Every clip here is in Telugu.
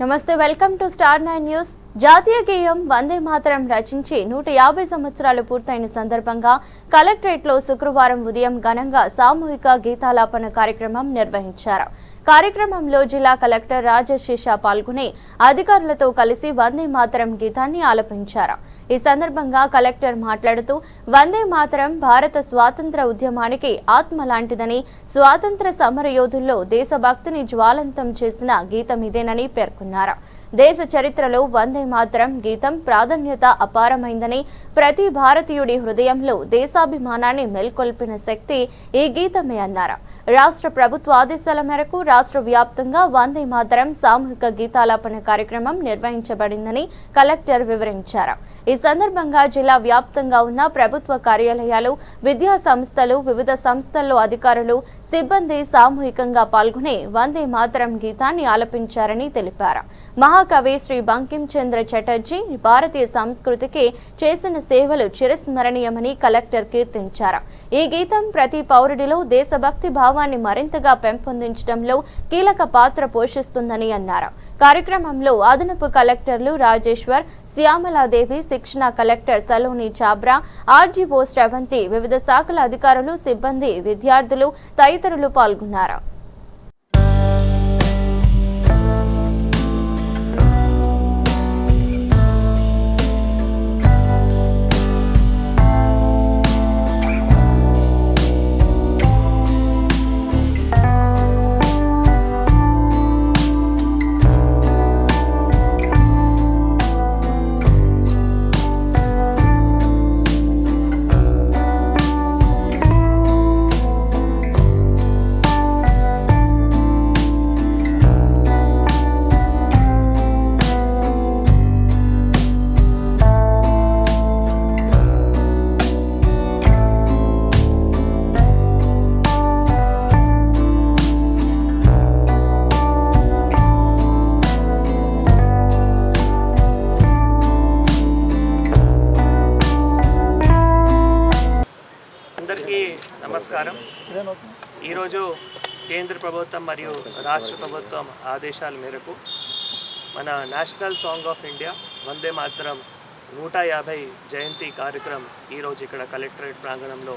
నమస్తే welcome to star nine news. జాతీయ గేయం వందే మాతరం రచించి నూట యాభై సంవత్సరాలు పూర్తయిన సందర్భంగా కలెక్టరేట్లో శుక్రవారం ఉదయం ఘనంగా సామూహిక గీతాలాపన కార్యక్రమం నిర్వహించారు. కార్యక్రమంలో జిల్లా కలెక్టర్ రాజశేష పాల్గొని అధికారులతో కలిసి వందే మాతరం గీతాన్ని ఆలపించారు. ఈ సందర్భంగా కలెక్టర్ మాట్లాడుతూ వందే మాతరం భారత స్వాతంత్ర ఉద్యమానికి ఆత్మ లాంటిదని స్వాతంత్ర సమరయోధుల్లో దేశభక్తిని జ్వాలంతం చేసిన గీతం ఇదేనని పేర్కొన్నారు. దేశ చరిత్రలో వందే మాతరం గీతం ప్రాధాన్యత అపారమైందని ప్రతి భారతీయుడి హృదయంలో దేశాభిమానాన్ని మేల్కొల్పిన శక్తి ఈ గీతమే అన్నారు. రాష్ట్ర ప్రభుత్వ ఆదేశాల మేరకు రాష్ట్ర వ్యాప్తంగా వందే మాతరం సామూహిక గీతాలాపన కార్యక్రమం నిర్వహించబడిందని కలెక్టర్ వివరించారు. ఈ సందర్భంగా జిల్లా వ్యాప్తంగా ఉన్న ప్రభుత్వ కార్యాలయాలు విద్యా సంస్థలు వివిధ సంస్థల్లో అధికారులు సిబ్బంది సామూహికంగా పాల్గొని వందే మాతరం గీతాన్ని ఆలపించారని తెలిపారు. మహాకవి శ్రీ బంకిం చంద్ర చటర్జీ భారతీయ సంస్కృతికి చేసిన సేవలు చిరస్మరణీయమని కలెక్టర్ కీర్తించారు. ఈ గీతం ప్రతి పౌరుడిలో దేశభక్తి భావాన్ని మరింతగా పెంపొందించడంలో కీలక పాత్ర పోషిస్తుందని అన్నారు. కార్యక్రమంలో అదనపు కలెక్టర్లు రాజేశ్వర్ శ్యామలాదేవి శిక్షణ కలెక్టర్ సలోని చాబ్రా ఆర్జీఓ శ్రవంతి వివిధ శాఖల అధికారులు సిబ్బంది విద్యార్థులు తదితరులు పాల్గొన్నారు. నమస్కారం. ఈరోజు కేంద్ర ప్రభుత్వం మరియు రాష్ట్ర ప్రభుత్వం ఆదేశాల మేరకు మన national song of India Vande మాత్రం నూట యాభై జయంతి కార్యక్రమం ఈరోజు ఇక్కడ కలెక్టరేట్ ప్రాంగణంలో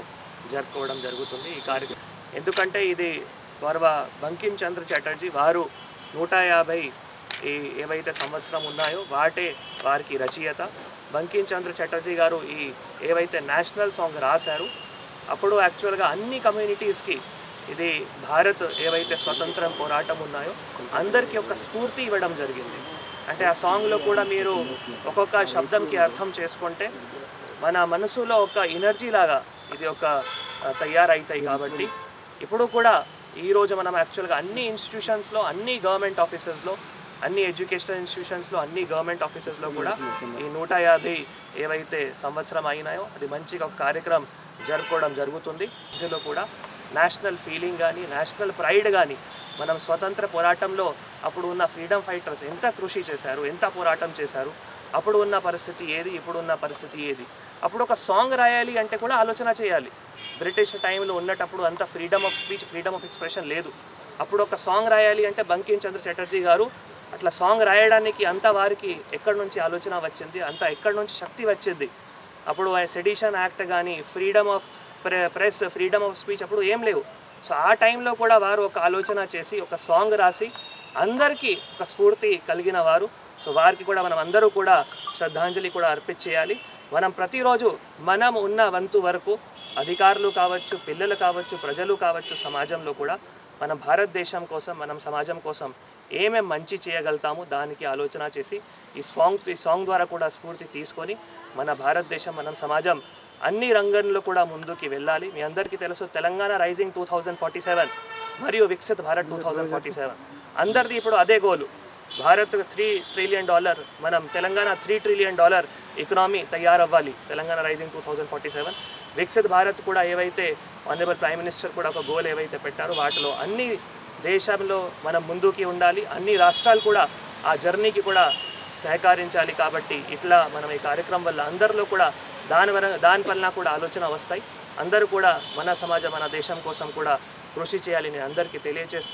జరుపుకోవడం జరుగుతుంది ఈ కార్యక్రమం. ఎందుకంటే ఇది గౌరవ బంకిం చంద్ర చటర్జీ వారు నూట యాభై ఈ ఏవైతే సంవత్సరం ఉన్నాయో వాటే వారికి రచయిత. బంకిం చంద్ర చటర్జీ గారు ఈ ఏవైతే నేషనల్ సాంగ్ రాశారు అప్పుడు యాక్చువల్గా అన్ని కమ్యూనిటీస్కి ఇది భారత్ ఏవైతే స్వతంత్రం పోరాటం ఉన్నాయో అందరికీ ఒక స్ఫూర్తి ఇవ్వడం జరిగింది. అంటే ఆ సాంగ్లో కూడా మీరు ఒక్కొక్క శబ్దంకి అర్థం చేసుకుంటే మన మనసులో ఒక ఎనర్జీ లాగా ఇది ఒక తయారవుతాయి కాబట్టి ఇప్పుడు కూడా ఈరోజు మనం యాక్చువల్గా అన్ని ఇన్స్టిట్యూషన్స్లో అన్ని గవర్నమెంట్ ఆఫీసెస్లో అన్ని ఎడ్యుకేషనల్ ఇన్స్టిట్యూషన్స్లో అన్ని గవర్నమెంట్ ఆఫీసెస్లో కూడా ఈ నూట యాభై ఏవైతే సంవత్సరం అయినాయో అది మంచిగా ఒక కార్యక్రమం జరుపుకోవడం జరుగుతుంది. ఇందులో కూడా నేషనల్ ఫీలింగ్ కానీ నేషనల్ ప్రైడ్ కానీ మనం స్వతంత్ర పోరాటంలో అప్పుడు ఉన్న ఫ్రీడమ్ ఫైటర్స్ ఎంత కృషి చేశారు ఎంత పోరాటం చేశారు అప్పుడు ఉన్న పరిస్థితి ఏది ఇప్పుడు ఉన్న పరిస్థితి ఏది? అప్పుడు ఒక సాంగ్ రాయాలి అంటే కూడా ఆలోచన చేయాలి. బ్రిటిష్ టైంలో ఉన్నటప్పుడు అంత freedom of speech freedom of expression లేదు. అప్పుడు ఒక సాంగ్ రాయాలి అంటే బంకిం చంద్ర చటర్జీ గారు అట్లా సాంగ్ రాయడానికి అంత వారికి ఎక్కడి నుంచి ఆలోచన వచ్చింది అంత ఎక్కడి నుంచి శక్తి వచ్చింది? అప్పుడు సెడిషన్ యాక్ట్ కానీ freedom of pre press freedom of speech అప్పుడు ఏం లేవు. సో ఆ టైంలో కూడా వారు ఒక ఆలోచన చేసి ఒక సాంగ్ రాసి అందరికీ ఒక స్ఫూర్తి కలిగిన వారు. సో వారికి కూడా మనం అందరూ కూడా శ్రద్ధాంజలి కూడా అర్పించేయాలి మనం ప్రతిరోజు మనం ఉన్న వంతు వరకు అధికారులు కావచ్చు పిల్లలు కావచ్చు ప్రజలు కావచ్చు సమాజంలో కూడా మన భారతదేశం కోసం మనం సమాజం కోసం ఏమేం మంచి చేయగలుగుతామో దానికి ఆలోచన చేసి ఈ సాంగ్ ఈ సాంగ్ ద్వారా కూడా స్ఫూర్తి తీసుకొని మన భారతదేశం మనం సమాజం అన్ని రంగంలో కూడా ముందుకి వెళ్ళాలి. మీ అందరికీ తెలుసు Telangana rising two thousand forty seven మరియు Viksit Bharat two thousand forty seven. అందరిది ఇప్పుడు అదే goal. Bharat three trillion dollar మనం Telangana three trillion dollar economy తయారవ్వాలి Telangana rising two thousand forty seven. Viksit Bharat కూడా ఏవైతే ఆనరబుల్ ప్రైమ్ మినిస్టర్ కూడా ఒక గోల్ ఏవైతే పెట్టారో వాటిలో అన్ని దేశంలో మనం ముందుకి ఉండాలి అన్ని రాష్ట్రాలు కూడా ఆ జర్నీకి కూడా సహకరించాలి కాబట్టి ఇట్లా మనం ఈ కార్యక్రమం వల్ల అందరిలో కూడా దాని వల్ల దాని వలన కూడా ఆలోచన వస్తాయి. అందరూ కూడా మన సమాజం మన దేశం కోసం కూడా కృషి చేయాలని అందరికీ తెలియజేస్తూ